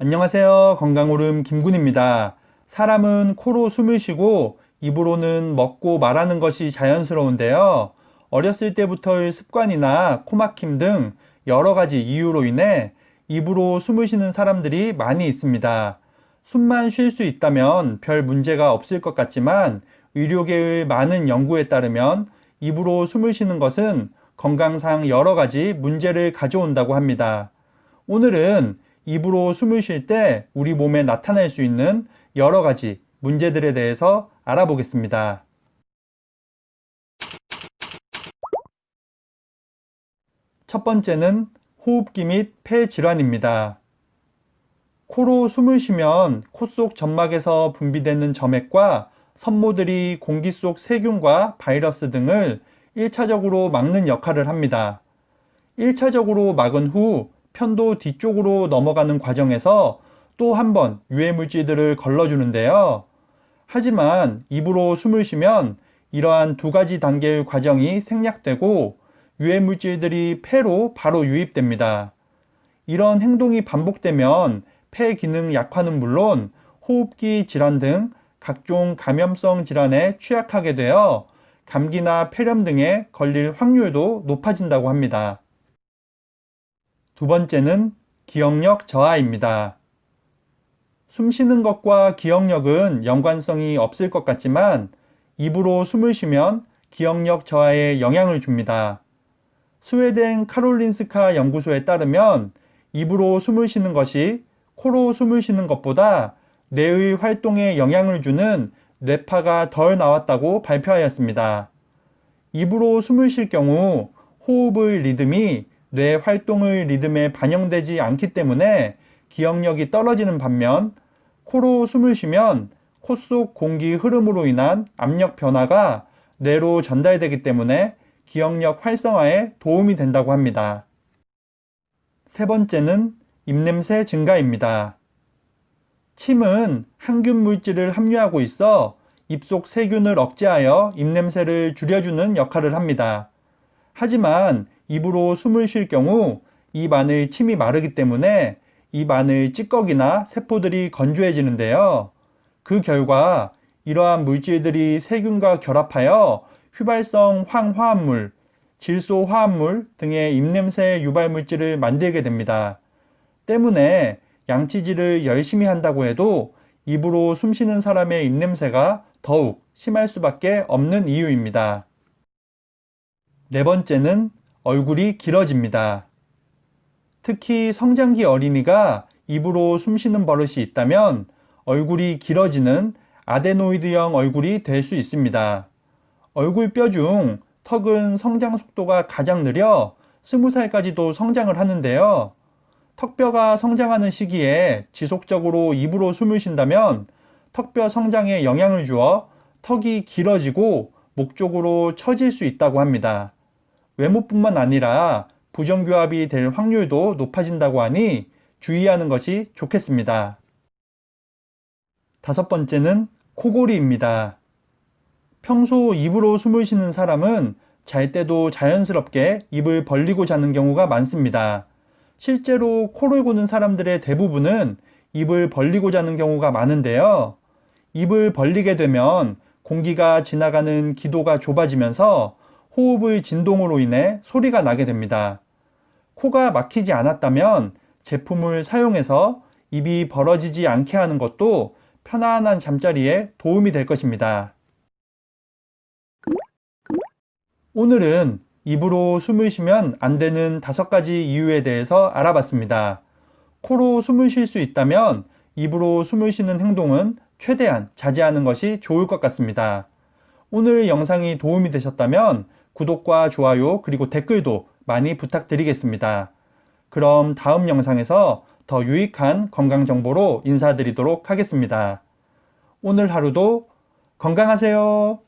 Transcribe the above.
안녕하세요. 건강오름 김군입니다. 사람은 코로 숨을 쉬고 입으로는 먹고 말하는 것이 자연스러운데요. 어렸을 때부터의 습관이나 코막힘 등 여러 가지 이유로 인해 입으로 숨을 쉬는 사람들이 많이 있습니다. 숨만 쉴 수 있다면 별 문제가 없을 것 같지만 의료계의 많은 연구에 따르면 입으로 숨을 쉬는 것은 건강상 여러 가지 문제를 가져온다고 합니다. 오늘은 입으로 숨을 쉴 때 우리 몸에 나타날 수 있는 여러 가지 문제들에 대해서 알아보겠습니다. 첫 번째는 호흡기 및 폐 질환입니다. 코로 숨을 쉬면 코 속 점막에서 분비되는 점액과 섬모들이 공기 속 세균과 바이러스 등을 1차적으로 막는 역할을 합니다. 1차적으로 막은 후 편도 뒤쪽으로 넘어가는 과정에서 또 한 번 유해 물질들을 걸러주는데요. 하지만 입으로 숨을 쉬면 이러한 두 가지 단계의 과정이 생략되고 유해 물질들이 폐로 바로 유입됩니다. 이런 행동이 반복되면 폐 기능 약화는 물론 호흡기 질환 등 각종 감염성 질환에 취약하게 되어 감기나 폐렴 등에 걸릴 확률도 높아진다고 합니다. 두 번째는 기억력 저하입니다. 숨 쉬는 것과 기억력은 연관성이 없을 것 같지만 입으로 숨을 쉬면 기억력 저하에 영향을 줍니다. 스웨덴 카롤린스카 연구소에 따르면 입으로 숨을 쉬는 것이 코로 숨을 쉬는 것보다 뇌의 활동에 영향을 주는 뇌파가 덜 나왔다고 발표하였습니다. 입으로 숨을 쉴 경우 호흡의 리듬이 뇌 활동의 리듬에 반영되지 않기 때문에 기억력이 떨어지는 반면 코로 숨을 쉬면 코 속 공기 흐름으로 인한 압력 변화가 뇌로 전달되기 때문에 기억력 활성화에 도움이 된다고 합니다. 세 번째는 입냄새 증가입니다. 침은 항균 물질을 함유하고 있어 입속 세균을 억제하여 입냄새를 줄여주는 역할을 합니다. 하지만 입으로 숨을 쉴 경우 입 안의 침이 마르기 때문에 입 안의 찌꺼기나 세포들이 건조해지는데요. 그 결과 이러한 물질들이 세균과 결합하여 휘발성 황화합물, 질소 화합물 등의 입냄새 유발 물질을 만들게 됩니다. 때문에 양치질을 열심히 한다고 해도 입으로 숨 쉬는 사람의 입냄새가 더욱 심할 수밖에 없는 이유입니다. 네 번째는 얼굴이 길어집니다. 특히 성장기 어린이가 입으로 숨 쉬는 버릇이 있다면 얼굴이 길어지는 아데노이드형 얼굴이 될 수 있습니다. 얼굴 뼈 중 턱은 성장 속도가 가장 느려 20살까지도 성장을 하는데요. 턱뼈가 성장하는 시기에 지속적으로 입으로 숨을 쉰다면 턱뼈 성장에 영향을 주어 턱이 길어지고 목 쪽으로 처질 수 있다고 합니다. 외모뿐만 아니라 부정교합이 될 확률도 높아진다고 하니 주의하는 것이 좋겠습니다. 다섯 번째는 코골이입니다. 평소 입으로 숨을 쉬는 사람은 잘 때도 자연스럽게 입을 벌리고 자는 경우가 많습니다. 실제로 코를 고는 사람들의 대부분은 입을 벌리고 자는 경우가 많은데요. 입을 벌리게 되면 공기가 지나가는 기도가 좁아지면서 호흡의 진동으로 인해 소리가 나게 됩니다. 코가 막히지 않았다면 제품을 사용해서 입이 벌어지지 않게 하는 것도 편안한 잠자리에 도움이 될 것입니다. 오늘은 입으로 숨을 쉬면 안 되는 다섯 가지 이유에 대해서 알아봤습니다. 코로 숨을 쉴 수 있다면 입으로 숨을 쉬는 행동은 최대한 자제하는 것이 좋을 것 같습니다. 오늘 영상이 도움이 되셨다면 구독과 좋아요 그리고 댓글도 많이 부탁드리겠습니다. 그럼 다음 영상에서 더 유익한 건강 정보로 인사드리도록 하겠습니다. 오늘 하루도 건강하세요.